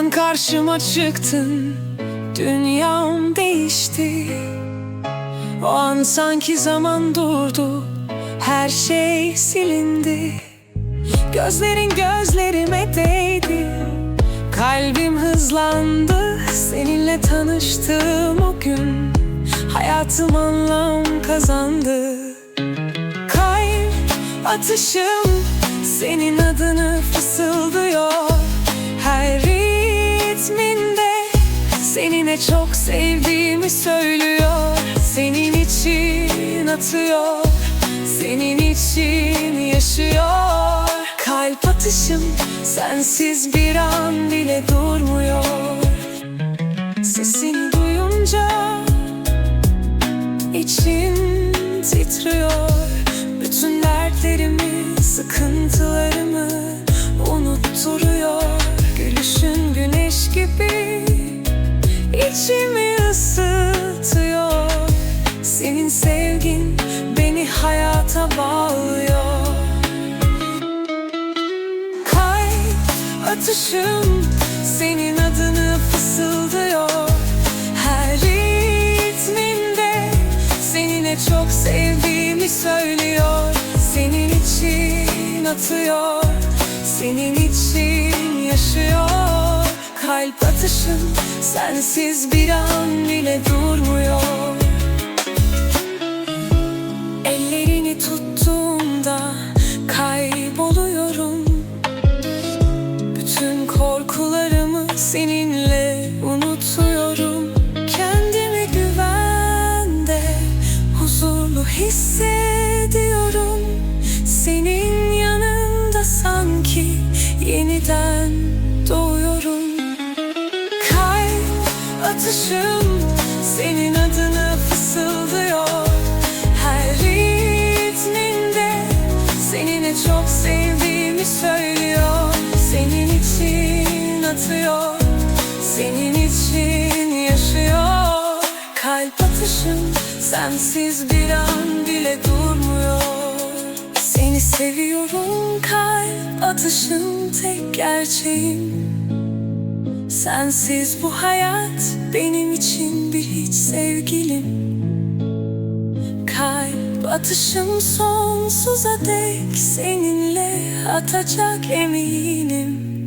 Sen karşıma çıktın Dünyam değişti. O an sanki zaman durdu Her şey silindi. Gözlerin gözlerime değdi Kalbim hızlandı. Seninle tanıştığım o gün Hayatım anlam kazandı. Kalp atışım Senin adını fısıldıyor ritminde Seninle çok sevdiğimi söylüyor. Senin için atıyor Senin için yaşıyor. Kalp atışım Sensiz bir an bile durmuyor. Sesini duyunca İçim titriyor içimi ısıtıyor. Senin sevgin beni hayata bağlıyor. Kalp atışım senin adını fısıldıyor. Her ritminde seninle çok sevdiğimi söylüyor. Senin için atıyor Senin için yaşıyor Kalp atışım sensiz bir an bile durmuyor. Ellerini tuttuğumda kayboluyorum. Bütün korkularımı seninle unutuyorum. Kendimi güvende, huzurlu hissediyorum. Senin yanında sanki yeniden atışım senin adını fısıldıyor. Her ritminde seninle çok sevdiğimi söylüyor. Senin için atıyor Senin için yaşıyor. Kalp atışım sensiz bir an bile durmuyor. Seni seviyorum kalp atışım tek gerçeğim Sensiz bu hayat benim için bir hiç sevgilim. Kalp atışım sonsuza dek seninle atacak eminim